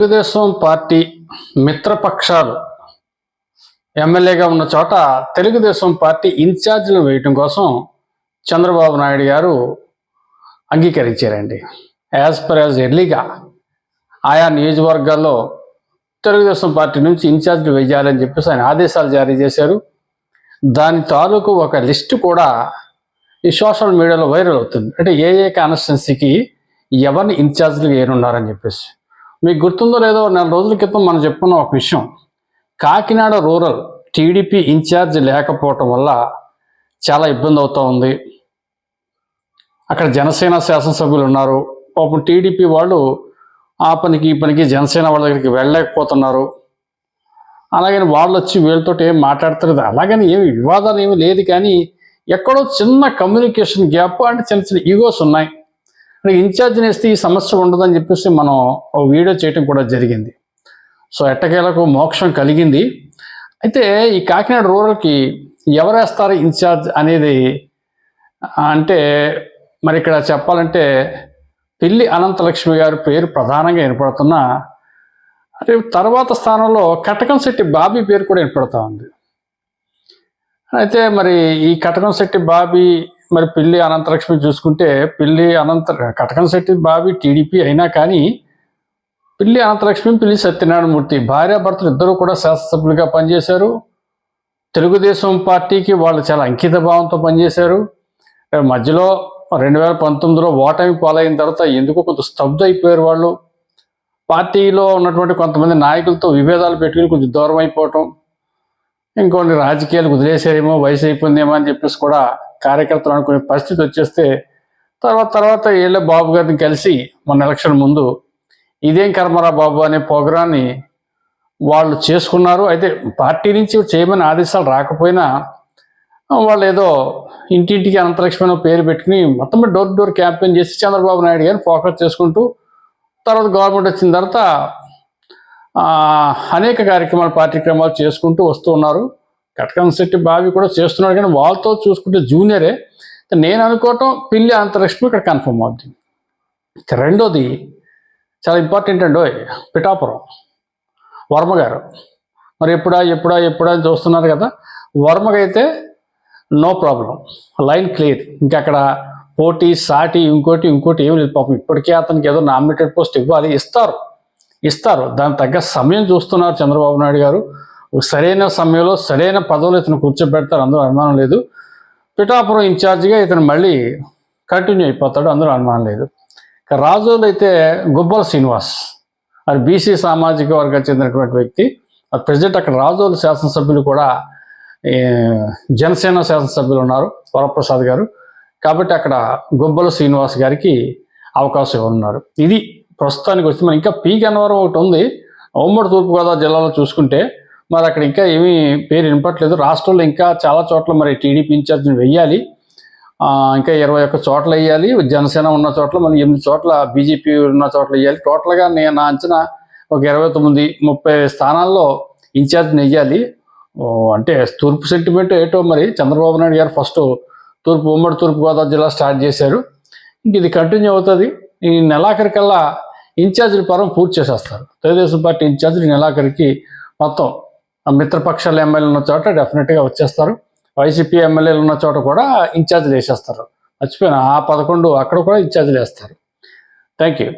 Telugu Desam party మిత్రపక్షాలు ఎమ్మెల్యేగా ఉన్న చోట తెలుగుదేశం పార్టీ ఇన్ఛార్జీలు వేయటం కోసం చంద్రబాబు నాయుడు గారు అంగీకరించారండి. యాజ్ పర్ యాజ్ ఎర్లీగా ఆయా నియోజకవర్గాల్లో తెలుగుదేశం పార్టీ నుంచి ఇన్ఛార్జీలు వేయాలని చెప్పేసి ఆయన ఆదేశాలు జారీ చేశారు. దాని తాలూకు ఒక లిస్టు కూడా ఈ సోషల్ మీడియాలో వైరల్ అవుతుంది. అంటే ఏ ఏ కాన్స్టిట్యున్సీకి ఎవరిని ఇన్ఛార్జీలు వేయనున్నారని చెప్పేసి. మీకు గుర్తుందో లేదో నెల రోజుల క్రితం మనం చెప్పుకున్న ఒక విషయం. కాకినాడ రూరల్ టీడీపీ ఇన్ఛార్జ్ లేకపోవటం వల్ల చాలా ఇబ్బంది అవుతూ ఉంది. అక్కడ జనసేన శాసనసభ్యులు ఉన్నారు. పాపం టీడీపీ వాళ్ళు ఆ పనికి ఈ పనికి జనసేన వాళ్ళ దగ్గరికి వెళ్ళలేకపోతున్నారు. అలాగని వాళ్ళు వచ్చి వీళ్ళతో ఏం మాట్లాడుతున్నారు అలాగని ఏమి వివాదాలు ఏమి లేదు కానీ ఎక్కడో చిన్న కమ్యూనికేషన్ గ్యాప్ అంటే చిన్న చిన్న ఈగోస్ ఉన్నాయి. అంటే ఇన్ఛార్జ్ వేస్తే ఈ సమస్య ఉండదని చెప్పేసి మనం ఓ వీడియో చేయటం కూడా జరిగింది. సో ఎట్టకేలకు మోక్షం కలిగింది. అయితే ఈ కాకినాడ రూరల్కి ఎవరేస్తారు ఇన్ఛార్జ్ అనేది అంటే మరి ఇక్కడ చెప్పాలంటే పిల్లి అనంతలక్ష్మి గారి పేరు ప్రధానంగా వినపడుతున్న అంటే తర్వాత స్థానంలో కటకంశెట్టి బాబీ పేరు కూడా వినపడుతూ ఉంది. అయితే మరి ఈ కటకంశెట్టి బాబీ మరి పిల్లి అనంతలక్ష్మి చూసుకుంటే పిల్లి అనంత కటకంశెట్టి బావి టీడీపీ అయినా కానీ పిల్లి అనంతలక్ష్మి పిల్లి సత్యనారాయణమూర్తి భార్యాభర్తలు ఇద్దరు కూడా శాసనసభ్యులుగా పనిచేశారు. తెలుగుదేశం పార్టీకి వాళ్ళు చాలా అంకిత భావంతో పనిచేశారు. మధ్యలో రెండు వేల పంతొమ్మిదిలో ఓటమి పాలైన తర్వాత ఎందుకో కొంత స్తబ్దు అయిపోయారు వాళ్ళు. పార్టీలో ఉన్నటువంటి కొంతమంది నాయకులతో విభేదాలు పెట్టుకుని కొంచెం దూరం అయిపోవటం ఇంకొన్ని రాజకీయాలు కుదిలేసారేమో వయసు అయిపోయిందేమో అని చెప్పేసి కూడా కార్యకర్తలు అనుకునే పరిస్థితి వచ్చేస్తే తర్వాత తర్వాత వీళ్ళ బాబు గారిని కలిసి మన ఎలక్షన్ ముందు ఇదేం కర్మరా బాబు అనే ప్రోగ్రాన్ని వాళ్ళు చేసుకున్నారు. అయితే పార్టీ నుంచి చేయమని ఆదేశాలు రాకపోయినా వాళ్ళు ఏదో ఇంటింటికి అంతరిక్షమైన పేరు పెట్టుకుని మొత్తం డోర్ డోర్ క్యాంపెయిన్ చేసి చంద్రబాబు నాయుడు గారిని ఫోకస్ చేసుకుంటూ తర్వాత గవర్నమెంట్ వచ్చిన తర్వాత అనేక కార్యక్రమాలు పార్టీక్రమాలు చేసుకుంటూ వస్తూ ఉన్నారు. కటకం శెట్టి బావి కూడా చేస్తున్నాడు కానీ వాళ్ళతో చూసుకుంటే జూనియరే. నేను అనుకోవటం పిల్లి అంతరిక్షం ఇక్కడ కన్ఫర్మ్ అవుద్ది. రెండోది చాలా ఇంపార్టెంట్ అండి పిఠాపురం. వర్మ గారు. మరి ఎప్పుడా ఎప్పుడా ఎప్పుడా అని చూస్తున్నారు కదా. వర్మకైతే నో ప్రాబ్లం. Line clear. ఇంకా అక్కడ పోటీ సాటి ఇంకోటి ఇంకోటి ఏం లేదు. పాపం ఇప్పటికే అతనికి ఏదో నామినేటెడ్ పోస్ట్ ఇవ్వాలి. ఇస్తారు. ఇస్తారు. దానికి తగ్గ సమయం చూస్తున్నారు చంద్రబాబు నాయుడు గారు. సరైన సమయంలో సరైన పదవులు ఇతను కూర్చోబెడతారు అందరూ అనుమానం లేదు. పిఠాపురం ఇన్ఛార్జిగా ఇతను మళ్ళీ కంటిన్యూ అయిపోతాడు అందరూ అనుమానం లేదు. ఇక రాజోలు అయితే గుబ్బల శ్రీనివాస్ అది బీసీ సామాజిక వర్గానికి చెందినటువంటి వ్యక్తి. అది ప్రజెంట్ అక్కడ రాజోలు శాసనసభ్యులు కూడా జనసేన శాసనసభ్యులు ఉన్నారు వరప్రసాద్ గారు. కాబట్టి అక్కడ గుబ్బల శ్రీనివాస్ గారికి అవకాశం ఉన్నారు. ఇది ప్రస్తుతానికి వచ్చి మనం ఇంకా పీ గన్నవరం ఒకటి ఉంది. ఉమ్మడి తూర్పుగోదావరి జిల్లాలో చూసుకుంటే మరి అక్కడ ఇంకా ఏమీ పేరు వినపట్లేదు. రాష్ట్రంలో ఇంకా చాలా చోట్ల మరి టీడీపీ ఇన్ఛార్జ్ని వెయ్యాలి. ఇంకా ఇరవై ఒక్క చోట్ల వేయాలి జనసేన ఉన్న చోట్ల మన ఎనిమిది చోట్ల బీజేపీ ఉన్న చోట్ల వేయాలి టోటల్గా నేను నా అంచనా ఒక ఇరవై తొమ్మిది ముప్పై స్థానాల్లో ఇన్ఛార్జ్ని వెయ్యాలి. అంటే తూర్పు సెంటిమెంట్ ఏటో మరి చంద్రబాబు నాయుడు గారు ఫస్ట్ తూర్పు ఉమ్మడి తూర్పుగోదావరి జిల్లా స్టార్ట్ చేశారు. ఇంక ఇది కంటిన్యూ అవుతుంది. ఈ నెలాఖరికల్లా ఇన్ఛార్జీల పరం పూర్తి చేసేస్తారు. తెలుగుదేశం పార్టీ ఇన్ఛార్జీలు నెలాఖరికి మొత్తం మిత్రపక్షాల ఎమ్మెల్యేలు ఉన్న చోట డెఫినెట్గా వచ్చేస్తారు. వైసీపీ ఎమ్మెల్యేలు ఉన్న చోట కూడా ఇన్ఛార్జ్లు వేసేస్తారు మర్చిపోయిన. ఆ పదకొండు అక్కడ కూడా ఇన్ఛార్జ్లు వేస్తారు థ్యాంక్ యూ